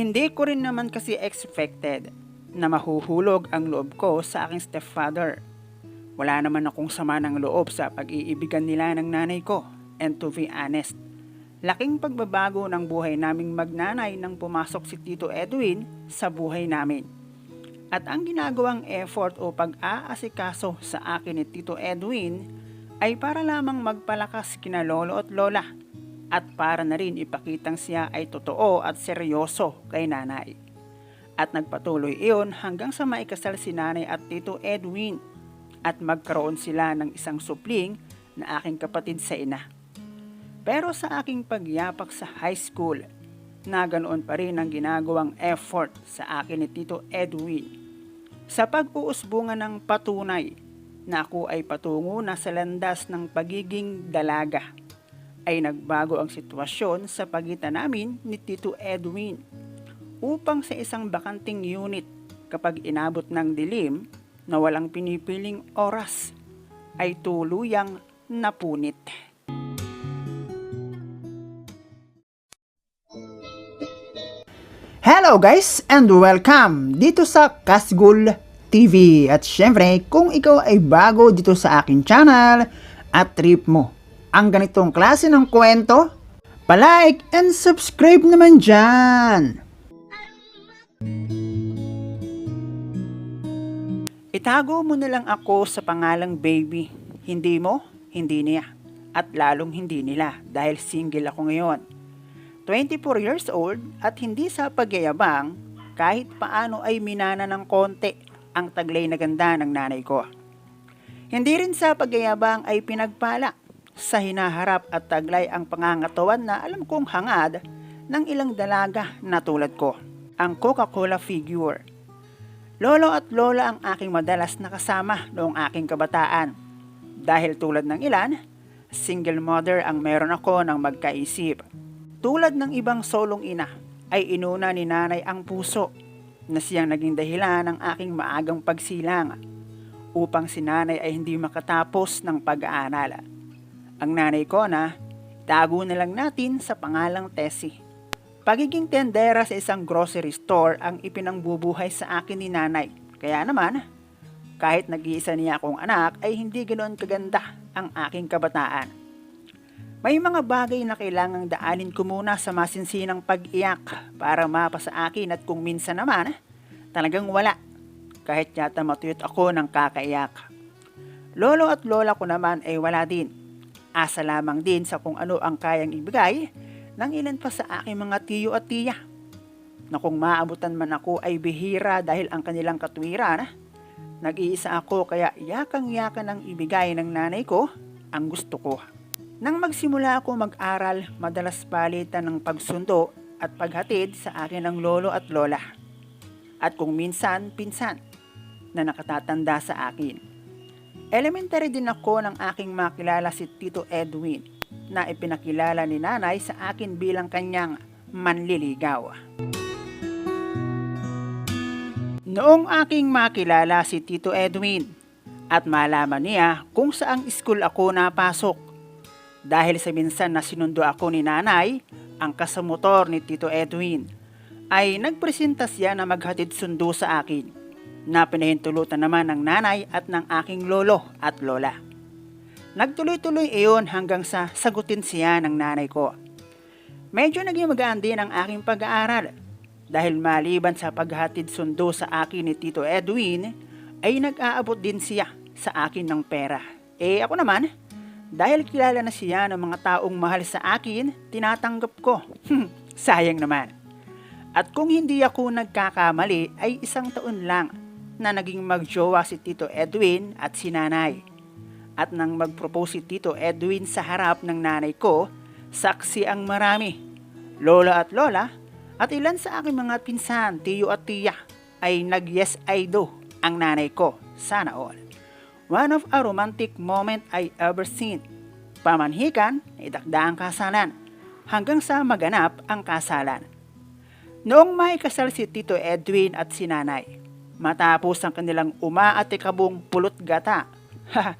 Hindi ko rin naman kasi expected na mahuhulog ang loob ko sa aking stepfather. Wala naman akong sama ng loob sa pag-iibigan nila ng nanay ko. And to be honest, laking pagbabago ng buhay naming magnanay nang pumasok si Tito Edwin sa buhay namin. At ang ginagawang effort o pag-aasikaso sa akin ni Tito Edwin ay para lamang magpalakas kina lolo at lola at para na rin ipakitang siya ay totoo at seryoso kay nanay. At nagpatuloy iyon hanggang sa maikasal si nanay at Tito Edwin at magkaroon sila ng isang supling na aking kapatid sa ina. Pero sa aking pagyapak sa high school, na ganoon pa rin ang ginagawang effort sa akin ni Tito Edwin sa pag-uusbungan ng patunay na ako ay patungo na sa landas ng pagiging dalaga ay nagbago ang sitwasyon sa pagitan namin ni Tito Edwin upang sa isang bakanting unit kapag inabot ng dilim na walang pinipiling oras ay tuluyang napunit. Hello guys and welcome dito sa Kasgul TV. At syempre, kung ikaw ay bago dito sa akin channel at trip mo ang ganitong klase ng kwento, palike and subscribe naman dyan. Itago mo na lang ako sa pangalang baby. Hindi mo, hindi niya. At lalong hindi nila dahil single ako ngayon. 24 years old at hindi sa pagyayabang, kahit paano ay minana ng konti ang taglay na ganda ng nanay ko. Hindi rin sa pagyayabang ay pinagpala sa hinaharap at taglay ang pangangatawan na alam kong hangad ng ilang dalaga na tulad ko, ang Coca-Cola figure. Lolo at lola ang aking madalas nakasama noong aking kabataan. Dahil tulad ng ilan, single mother ang meron ako ng magkaisip. Tulad ng ibang solong ina, ay inuna ni nanay ang puso na siyang naging dahilan ng aking maagang pagsilang upang si nanay ay hindi makatapos ng pag-aaral. Ang nanay ko na, tago na lang natin sa pangalang Tessie. Pagiging tendera sa isang grocery store ang ipinangbubuhay sa akin ni nanay. Kaya naman, kahit nag-iisa niya akong anak ay hindi ganoon kaganda ang aking kabataan. May mga bagay na kailangang daanin ko muna sa masinsinang pag-iyak para mapa sa akin at kung minsan naman, talagang wala. Kahit yata matuyot ako ng kakaiyak. Lolo at lola ko naman ay wala din. Asa lamang din sa kung ano ang kayang ibigay ng ilan pa sa aking mga tiyo at tiya. Na kung maabutan man ako ay bihira dahil ang kanilang katwiran, nag-iisa ako kaya yakang-yakan ang ibigay ng nanay ko ang gusto ko. Nang magsimula ako mag-aral, madalas palitan ng pagsundo at paghatid sa akin ng lolo at lola. At kung minsan, pinsan na nakatatanda sa akin. Elementary din ako ng aking makilala si Tito Edwin na ipinakilala ni nanay sa akin bilang kanyang manliligaw. Noong aking makilala si Tito Edwin at malaman niya kung saang school ako napasok dahil sa minsan na sinundo ako ni nanay, ang kasamotor ni Tito Edwin, ay nagpresenta siya na maghatid sundo sa akin na pinahintulutan naman ng nanay at ng aking lolo at lola. Nagtuloy-tuloy iyon hanggang sa sagutin siya ng nanay ko. Medyo naging magaan din ang aking pag-aaral dahil maliban sa paghatid sundo sa akin ni Tito Edwin, ay nag-aabot din siya sa akin ng pera. Eh ako naman, dahil kilala na siya ng mga taong mahal sa akin, tinatanggap ko. Hmm, sayang naman. At kung hindi ako nagkakamali ay isang taon lang na naging magjowa si Tito Edwin at si nanay. At nang mag-propose si Tito Edwin sa harap ng nanay ko, saksi ang marami. Lola at lola at ilan sa aking mga pinsan, tiyo at tiya ay nag-yes I do ang nanay ko. Sana all. One of a romantic moment I ever seen. Pamanhikan, idakda ang kasalan, hanggang sa maganap ang kasalan. Noong may kasal si Tito Edwin at si Nanay, matapos ang kanilang umaatikabong pulot gata,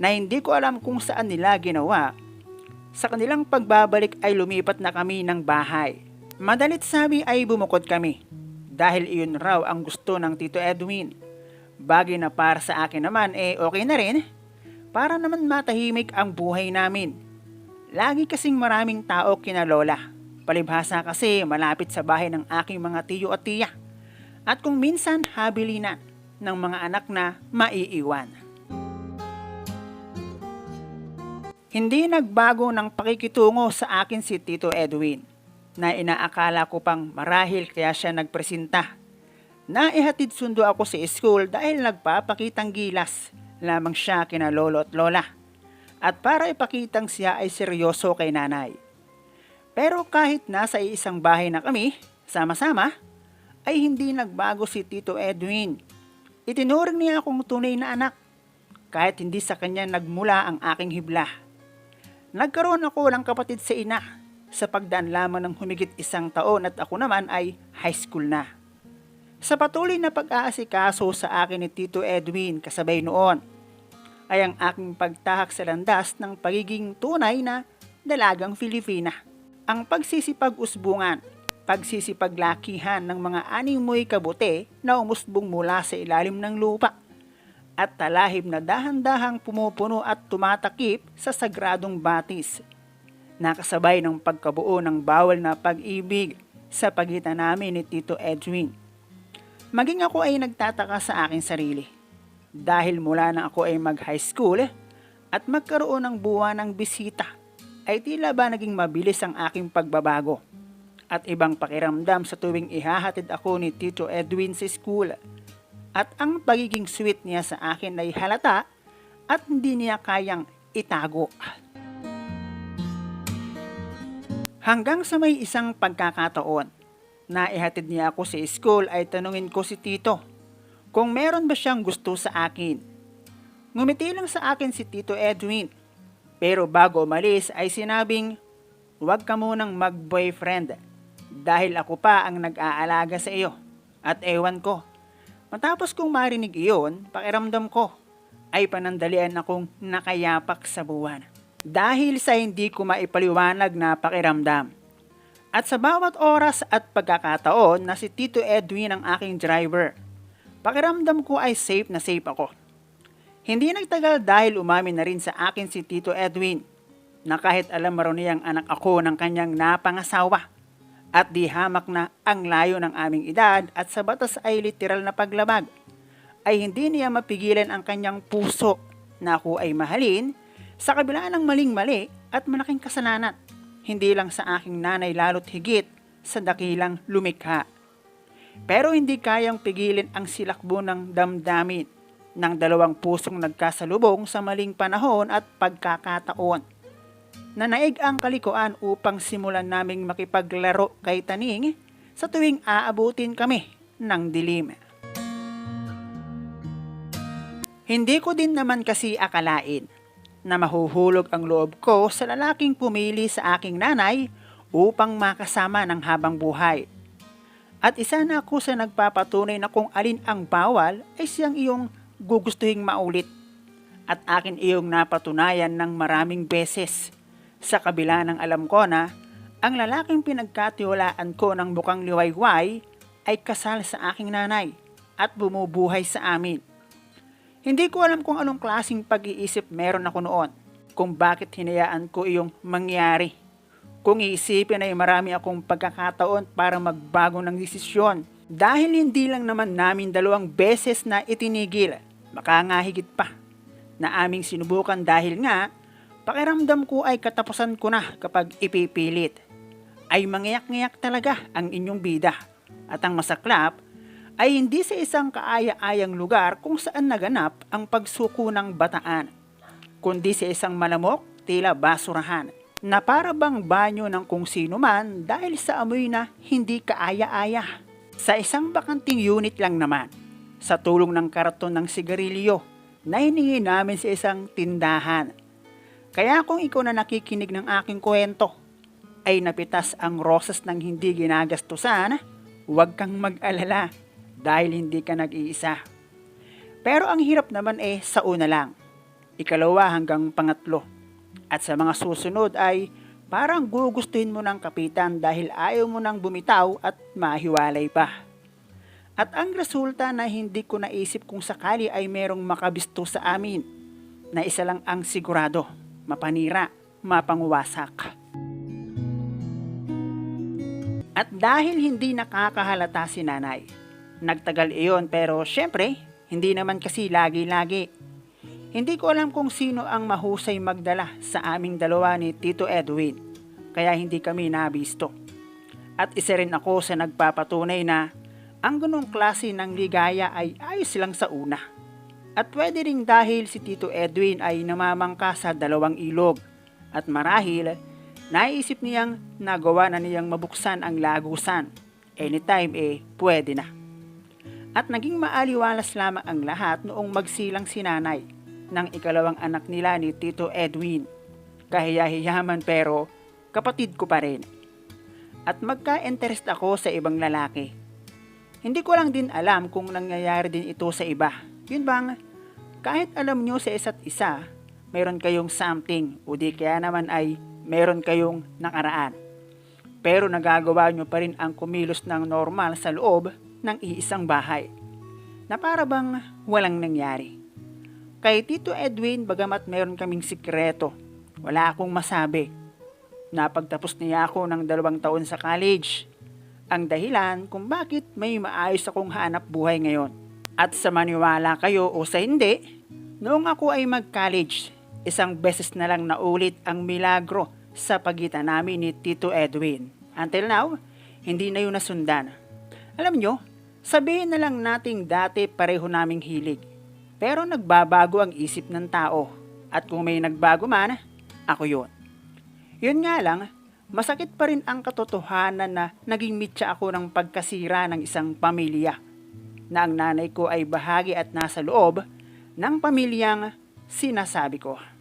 na hindi ko alam kung saan nila ginawa, sa kanilang pagbabalik ay lumipat na kami ng bahay Madalit sabi ay bumukod kami dahil iyon raw ang gusto ng Tito Edwin. Bagay na para sa akin naman eh okay na rin para naman matahimik ang buhay namin. Lagi kasing maraming tao kina Lola. Palibhasa kasi malapit sa bahay ng aking mga tiyo at tiya. At kung minsan habilinan ng mga anak na maiiwan. Hindi nagbago ng pakikitungo sa akin si Tito Edwin na inaakala ko pang marahil kaya siya nagpresenta. Naihatid sundo ako sa school dahil nagpapakitang gilas lamang siya kina lolo at lola. At para ipakitang siya ay seryoso kay nanay. Pero kahit nasa isang bahay na kami, sama-sama, ay hindi nagbago si Tito Edwin. Itinuring niya akong tunay na anak kahit hindi sa kanya nagmula ang aking hibla. Nagkaroon ako ng kapatid sa ina sa pagdaan lamang ng humigit isang taon at ako naman ay high school na. Sa patuloy na pag-aasikaso sa akin ni Tito Edwin kasabay noon, ay ang aking pagtahak sa landas ng pagiging tunay na dalagang Filipina. Ang pagsisipag-usbungan, pagsisipaglakihan ng mga animoy kabuti na umusbong mula sa ilalim ng lupa at talahib na dahan-dahang pumupuno at tumatakip sa sagradong batis. Nakasabay ng pagkabuo ng bawal na pag-ibig sa pagitan namin ni Tito Edwin. Maging ako ay nagtataka sa aking sarili. Dahil mula na ako ay mag-high school at magkaroon ng buwan ng bisita, ay tila ba naging mabilis ang aking pagbabago. At ibang pakiramdam sa tuwing ihahatid ako ni Tito Edwin sa school at ang pagiging sweet niya sa akin ay halata at hindi niya kayang itago. Hanggang sa may isang pagkakataon, na ihatid niya ako sa school ay tanungin ko si Tito kung meron ba siyang gusto sa akin. Ngumiti lang sa akin si Tito Edwin, pero bago umalis ay sinabing, huwag ka munang mag-boyfriend dahil ako pa ang nag-aalaga sa iyo at ewan ko Matapos kong marinig iyon, pakiramdam ko ay panandalian akong nakayapak sa buwan. Dahil sa hindi ko maipaliwanag na pakiramdam. At sa bawat oras at pagkakataon na si Tito Edwin ang aking driver, pakiramdam ko ay safe na safe ako. Hindi nagtagal dahil umamin na rin sa akin si Tito Edwin na kahit alam maro niyang anak ako ng kanyang napangasawa at di hamak na ang layo ng aming edad at sa batas ay literal na paglabag, ay hindi niya mapigilan ang kanyang puso na ako ay mahalin sa kabila ng maling-mali at malaking kasalanan, hindi lang sa aking nanay lalo't higit sa dakilang lumikha. Pero hindi kayang pigilin ang silakbo ng damdamin ng dalawang pusong nagkasalubong sa maling panahon at pagkakataon na naig ang kalikuan upang simulan naming makipaglaro kay Taning sa tuwing aabutin kami ng dilim. Hindi ko din naman kasi akalain na mahuhulog ang loob ko sa lalaking pumili sa aking nanay upang makasama ng habang buhay. At isa na ako sa nagpapatunay na kung alin ang bawal ay siyang iyong gugustuhing maulit. At akin iyong napatunayan ng maraming beses sa kabila ng alam ko na ang lalaking pinagkatiwalaan ko ng bukang liwayway ay kasal sa aking nanay at bumubuhay sa amin. Hindi ko alam kung anong klasing pag-iisip meron ako noon kung bakit hinayaan ko iyong mangyari. Kung iisipin ay marami akong pagkakataon para magbago ng desisyon dahil hindi lang naman namin dalawang beses na itinigil, baka nga higit pa, na aming sinubukan dahil nga Pakiramdam ko ay katapusan ko na kapag ipipilit. Ay mangyak-ngyak talaga ang inyong bida. At ang masaklap ay hindi sa isang kaaya-ayang lugar kung saan naganap ang pagsuko ng bataan, kundi sa isang malamok tila basurahan na para bang banyo ng kung sino man dahil sa amoy na hindi kaaya-aya. Sa isang bakanting unit lang naman, sa tulong ng karaton ng sigarilyo na hiningi namin sa isang tindahan kaya kung ikaw na nakikinig ng aking kwento ay napitas ang rosas ng hindi ginagastusan, huwag kang mag-alala dahil hindi ka nag-iisa. Pero ang hirap naman eh sa una lang, ikalawa hanggang pangatlo. At sa mga susunod ay Parang gugustuhin mo ng kapitan dahil ayaw mo nang bumitaw at mahiwalay pa. At ang resulta na hindi ko naisip kung sakali ay merong makabisto sa amin na isa lang ang sigurado, mapanira, mapanguwasak. At dahil hindi nakakahalata si nanay, nagtagal iyon pero syempre, hindi naman kasi lagi-lagi. Hindi ko alam kung sino ang mahusay magdala sa aming dalawa ni Tito Edwin, kaya hindi kami nabisto. At isa rin ako sa nagpapatunay na ang ganong klase ng ligaya ay ayos lang sa una. At pwede ring dahil si Tito Edwin ay namamangka sa dalawang ilog at marahil naisip niyang nagawa na niyang mabuksan ang lagusan. Anytime eh, pwede na. At naging maaliwalas lamang ang lahat noong magsilang si nanay ng ikalawang anak nila ni Tito Edwin. Kahiyahiyaman pero kapatid ko pa rin. At magka-interest ako sa ibang lalaki. Hindi ko lang din alam kung nangyayari din ito sa iba. Yun bang, kahit alam nyo sa isa't isa, meron kayong something o di kaya naman ay meron kayong nakaraan. Pero nagagawa nyo pa rin ang kumilos ng normal sa loob ng iisang bahay. Na para bang walang nangyari. Kay Tito Edwin, bagamat meron kaming sikreto, wala akong masabi. Napagtapos niya ako ng dalawang taon sa college. Ang dahilan kung bakit may maayos akong hanap buhay ngayon. At sa maniwala kayo o sa hindi, noong ako ay mag-college, isang beses na lang naulit ang milagro sa pagitan namin ni Tito Edwin. Until now, hindi na yun nasundan. Alam nyo, sabihin na lang nating dati pareho naming hilig. Pero nagbabago ang isip ng tao. At kung may nagbago man, ako yun. Yun nga lang, masakit pa rin ang katotohanan na naging mitya ako ng pagkasira ng isang pamilya. Na ang nanay ko ay bahagi at nasa loob ng pamilyang sinasabi ko.